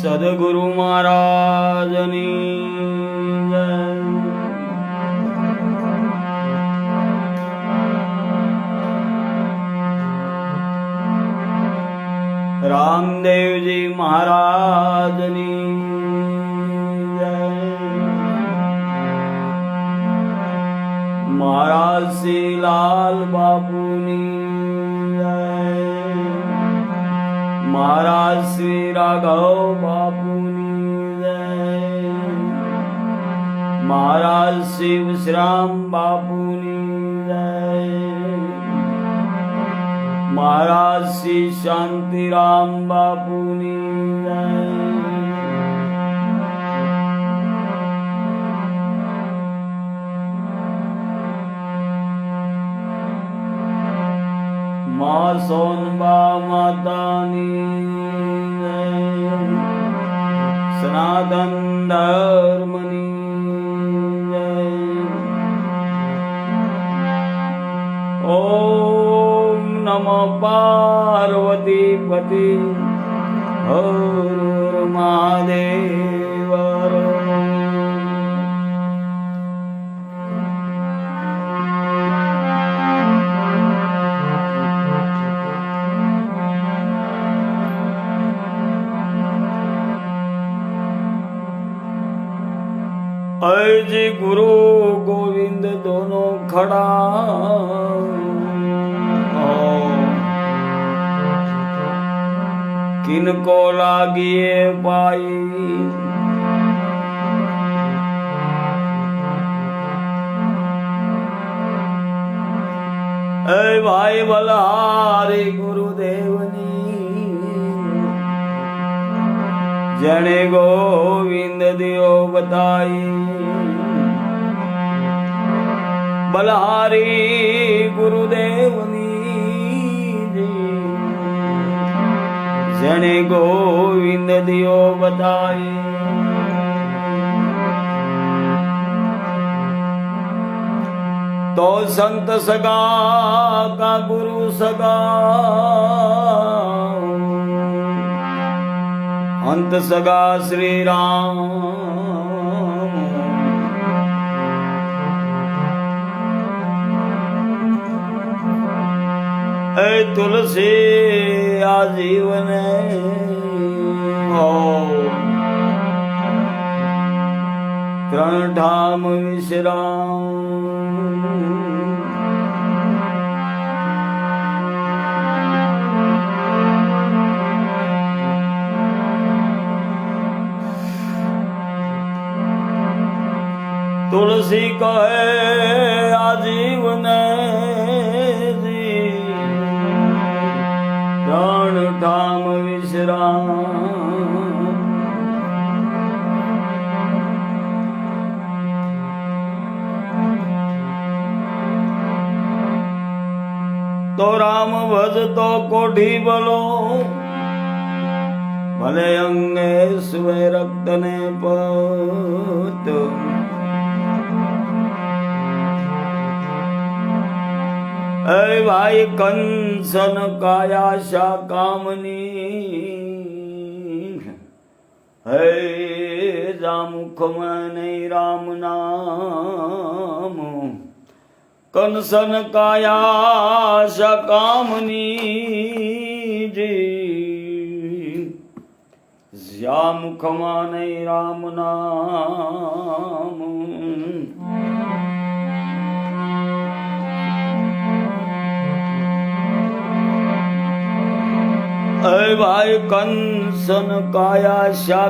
સદગુરુ મહારાજની જય. રામદેવજી મહારાજની મહારાજ શ્રી લાલ બાપુની શ્રી રાઘવ બાપુની જય મહારાજ શ્રી વિશ્રામ બાપુની જય મહારાજ શ્રી શાંતિરામ બાપુની જય मा सोम्बा माता नी स्नादन्दम पार्वतीपती भौर् महादेव। અજી ગુરુ ગોવિંદ દોનો ખડા કિनको લાગીએ પાઈ એ ભાઈ બલહારી ગુરુદેવની જણે ગોવિંદ દિયો બતાઈ બલહારી ગુરુદેવની જણે ગોવિંદ દિયો બતાય તો સંત સગા કા ગુરુ સગા અંત સગા શ્રી રામ এই তুলসী আজীবনে ত্রণঠাম বিশ্রাম তুলসী কহে আজি ભજતો કોઠી બલો ભલે અંગે સુવે રક્ત ને પત. એ ભાઈ કંસન કાયા શા કામની? હે જામુખમાં નહીં રામ નામ. કંસન કાયા શા કામની જી જ્યા મુખમાં નહીં રામ નામ. અય ભાઈ કંસન કાયા શા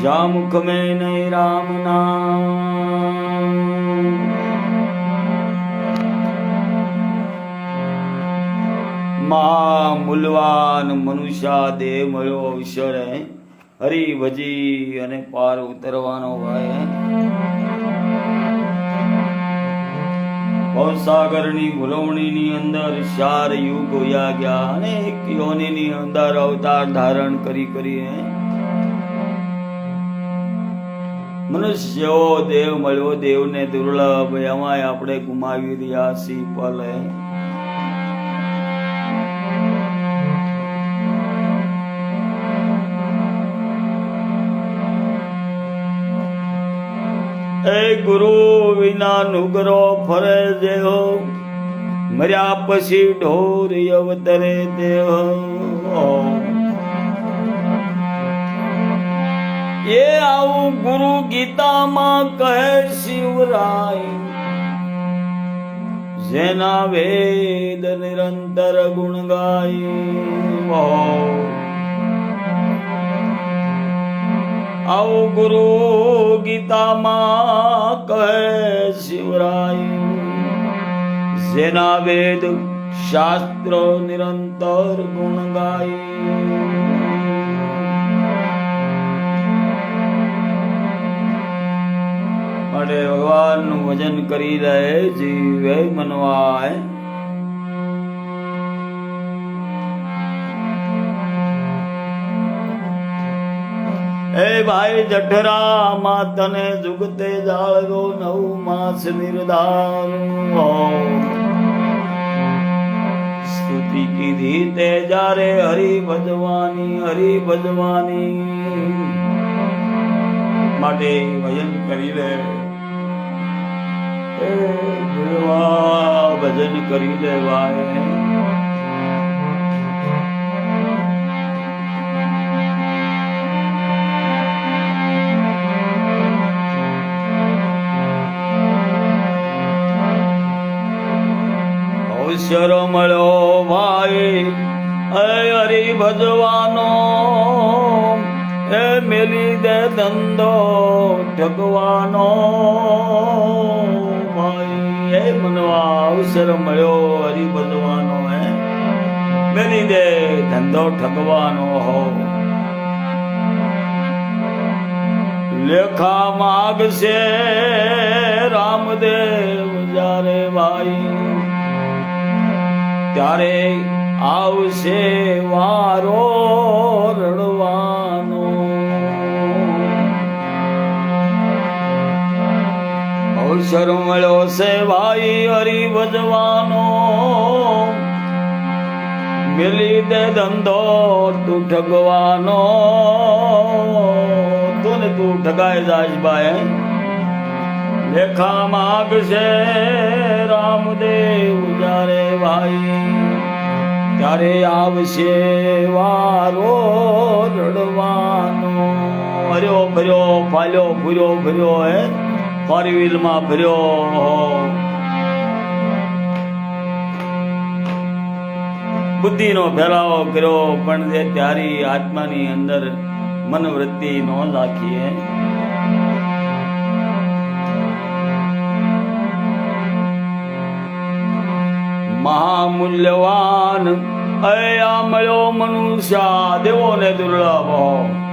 કામની શા મુખ મેં નહીં રામ નામ. માં મૂલવાન મનુષ્યા દેહ મળ્યો અવસર હરી ભજી અને પાર ઉતરવાનો ભાઈ ભવસાગરની ભૂલવણીની અંદર ચાર યુગ હોયા ગયા. અનેક યોનિની અંદર અવતાર ધારણ કરી કરી મનુષ્યો દેવ મળ્યો દેવને દુર્લભ એમાં આપણે ગુમાવી રહ્યા સી પલે એ ગુરુ વિના નુગરો ફરે દેહ, મર્યા પછી ઢોર અવતરે દેહ. એ આવું ગુરુ ગીતામાં કહે શિવરાય. જેના વેદ નિરંતર ગુણ ગાય. આવું ગુરુ ગીતામાં કહે શિવરાય. જેના વેદ શાસ્ત્ર નિરંતર ગુણ ગાય. માટે ભગવાનનું ભજન કરી રહે, જીવે મનવાય. એ ભાઈ જઠરા માં તને જુગતે જાળવો નવ માસ નિર્ધાર સ્તુતિ કીધી તે જારે હરી ભજવાની હરી ભજવાની. માટે ભજન કરી લે. એ ભગવા ભજન કરી લેવાય અવસર મળ્યો ભાઈ હરી ભજવાનો. મેલી દે ધંધો ઠગવાનો અવસર મળ્યો હરી ભજવાનો, હે? મેલી દે ધંધો ઠગવાનો હો. લેખા માગશે રામદેવ જારે ભાઈ ત્યારે આવશે વારો રડવાનો અવસર મળ્યો છે ભાઈ હરી ભજવાનો મિલી દે ધંધો તું ઠગવાનો. તું ને તું ઠગાય જાશ ભાઈ. લેખા માગશે રામદેવ જારે ભાઈ ત્યારે આવશે વારો રડવાનો. હર્યો ભર્યો, ફાલ્યો, ભૂર્યો, ભર્યો હે. ફોર વ્હીલમાં ભર્યો બુદ્ધિનો ફેલાવો કર્યો, પણ જે તારી આત્માની અંદર મનવૃત્તિ ન રાખીએ મહામૂલ્યવાન અયા મળ્યો મનુષ્ય દેવો ને દુર્લભ.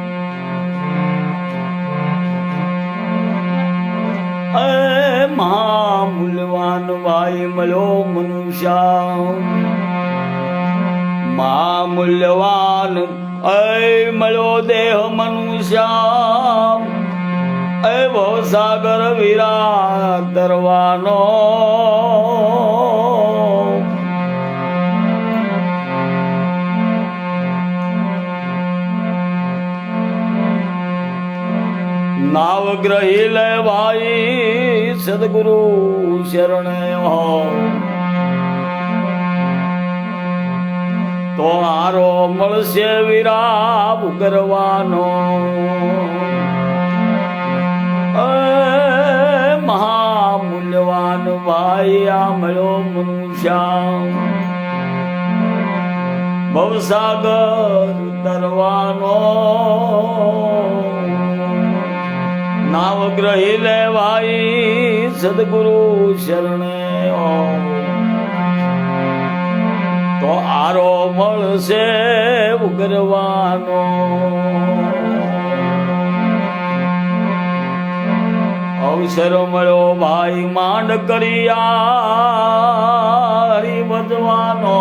મહામૂલ્યવાન ભાઈ મળ્યો મનુષ્ય મહામૂલ્યવાન અ મળ્યો દેહ મનુષ્ય એ ભવ સાગર વિરા તરવાનો નાવ ગ્રહી લે ભાઈ સદગુરુ શરણે તો હારો મળશે વિરાપ કરવાનો. મહામૂલ્યવાન ભાઈ આ મળ્યો મનુષ્યા. ભવસાગર તરવાનો નાવ ગ્રહી લેવાઈ સદગુરુ શરણે. તો આરો મળશે ઉગરવાનો. અવસર મળ્યો ભાઈ માંડ કરી વધવાનો.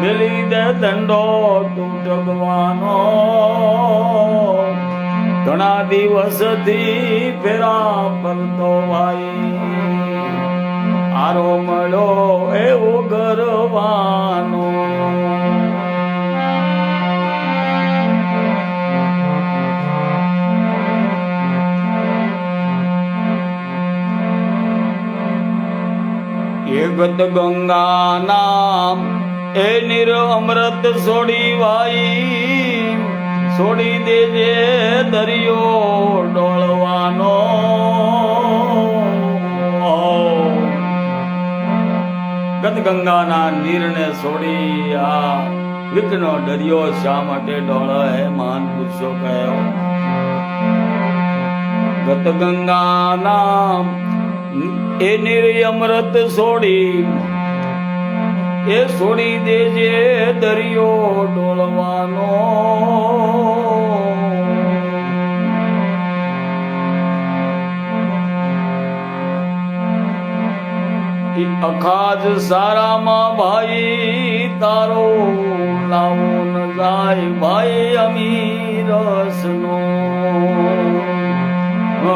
મિલી દે દંડો તૂટવાનો ઘણા દિવસથી ફેરા ફરતો ભાઈ આરો મળો એવો ગરવાનો. જગત ગંગા નામ, એ નિર અમૃત છોડી વાઈ. છોડી દેજે દરિયો ડોળવાનો. ગત ગંગાના નીરને છોડી આ વિઘ્નો દરિયો શા માટે ડોળે હે માન પુરુષો કયો. ગત ગંગા નામ એ નિર્ય અમૃત છોડી એ છોડી દેજે દરિયો ડોલવાનો. અખાજ સારામાં ભાઈ, તારો લાવો જાય ભાઈ અમીરસનો.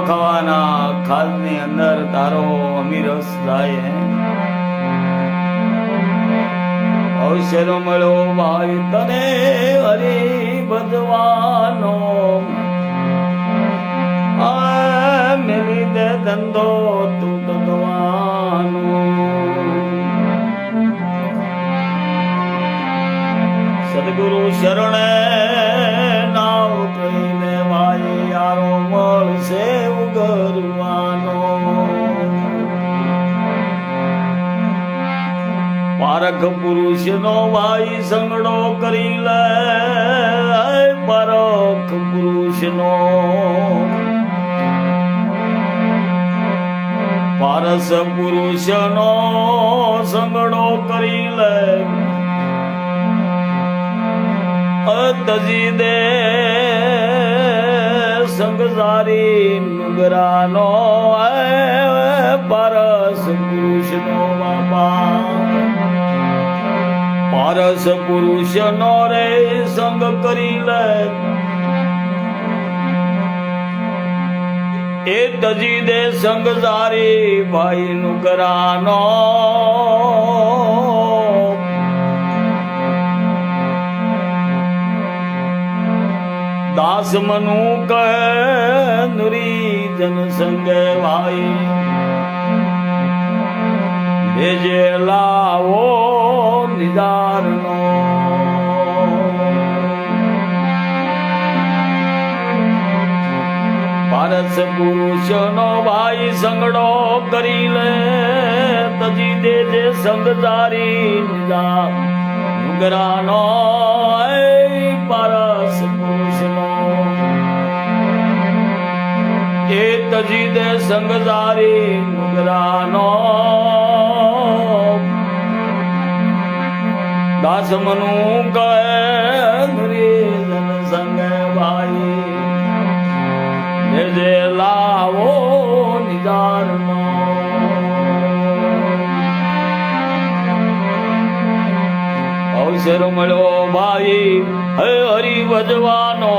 ખાવાના ખાલની અંદર તારો અમીરસ જાય અવસર મળ્યો ભાઈ તને હરી બધવાનો તજી દે સંગસારી નુગરાનો પરસ પુરુષ નો બાપા પારસ પુરુષ નો રે સંગ કરી લે એ તજી દે સંગ સારી ભાઈ નું કરાનો દાસ મનુ કહે, નુરી જન સંગે ભાઈ લેજે લાવો નિદારનો. પારસ પુરુષ નો ભાઈ સંગડો કરી લે, તજી દેજે સંગદારી નિદાર નુગરાનો પારસ તજી દે સંગદારી નુગરાનો દાસ મનુ કહે સંગ ભાઈ જે લાવો નિદારનો અવસર મળ્યો ભાઈ હરી વધવાનો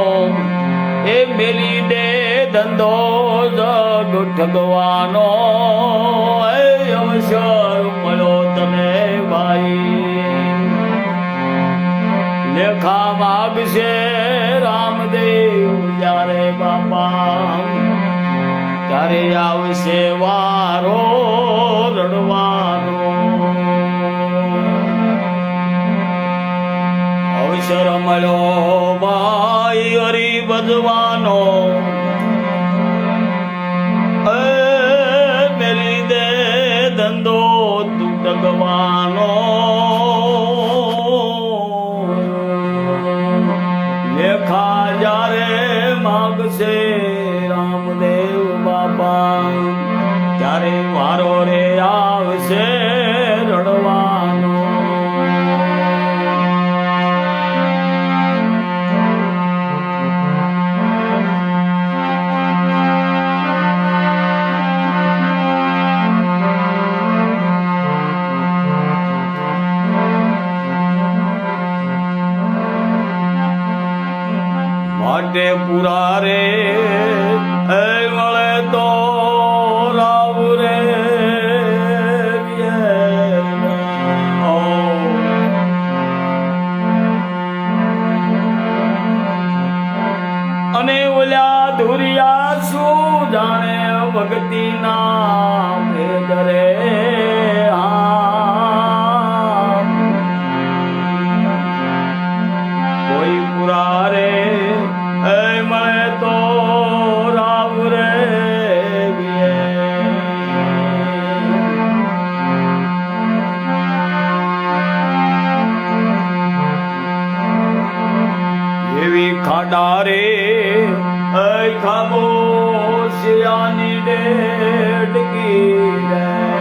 એ મેલી દે ધંધો જગ ઠગવાનો. અવસર મળો તને ભાઈ. લેખા માગશે રામદેવ જ્યારે બાપા. ત્યારે આવશે વારો રડવાનો. અવસર મળ્યો ભાઈ હરી બધવાનો તું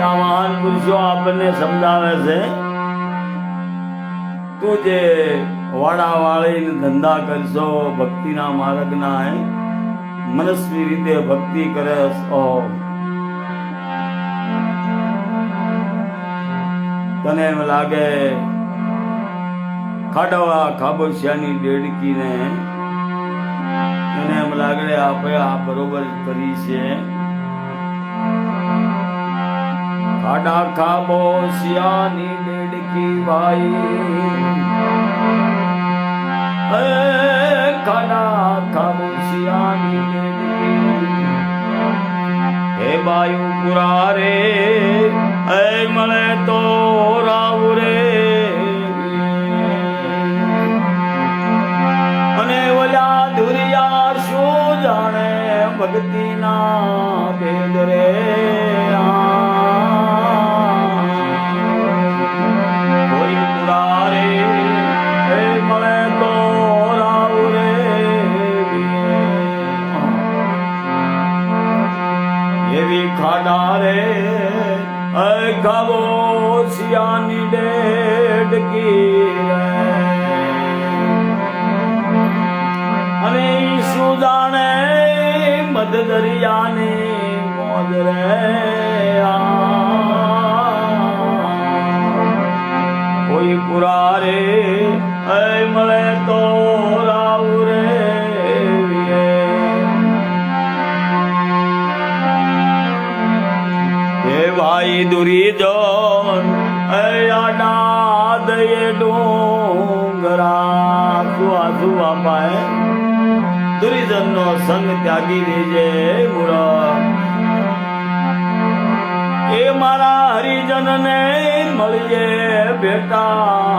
આ મહાન પુરુષો આપણને સમજાવે છે. તું જે વાડા ધંધા કરશો, ભક્તિના માર્ગના હે. મનસ્વી રીતે ભક્તિ કરે તને એમ લાગે, ખાડવા ખાબોશિયાની દેડકીને એને એમ લાગે આપણે આ બરોબર કરી છે. ખાડા ખાબોશિયાની ડેડકી ભાઈ ખાડા ખાબોશિયાની દેડકી હે બાયુ પુરારે હે મળે તો ભક્તિના સંગ ત્યાગી દેજે મુરા એ મારા હરિજન ને મળીએ બેટા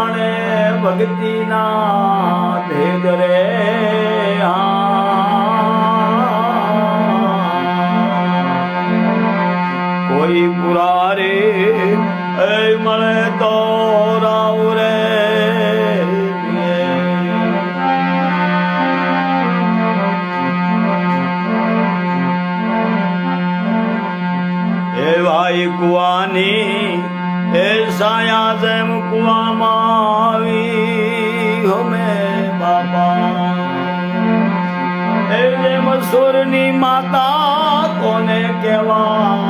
જાણે ભક્તિના તે રે. સુરની માતા કોને કેવા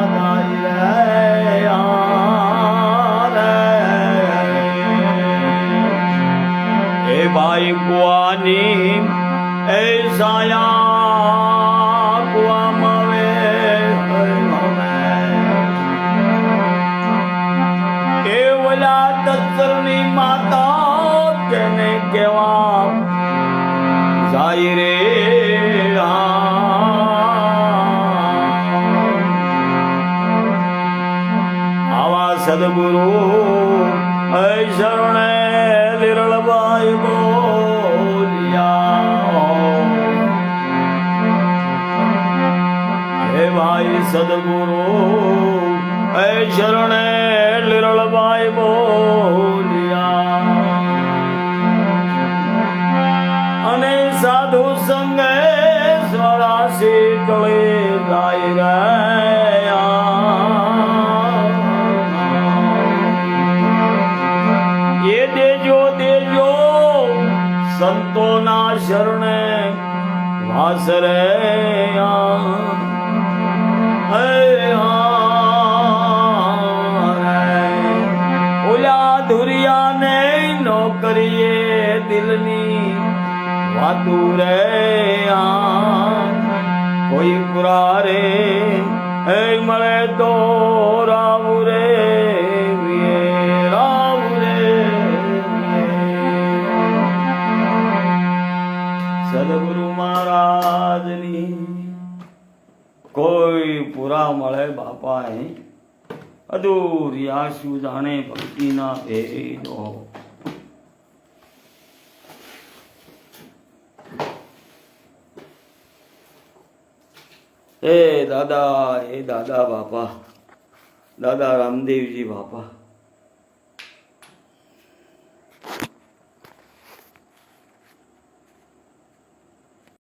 શરણે લીરળબાઈ બોલિયા. અને સાધુ સંગે સ્વરા શીતળે જાય રે એ દેજો દેજો, સંતોના શરણે વાસ રે દિલની વાતું રે કોઈ પુરા રે એ મળે તો રાવું રે સદગુરુ મહારાજની કોઈ પૂરા મળે બાપા એ અધૂરી આશુ જાણે ભક્તિના ભેદો. એ દાદા હે દાદા બાપા. દાદા રામદેવજી બાપા.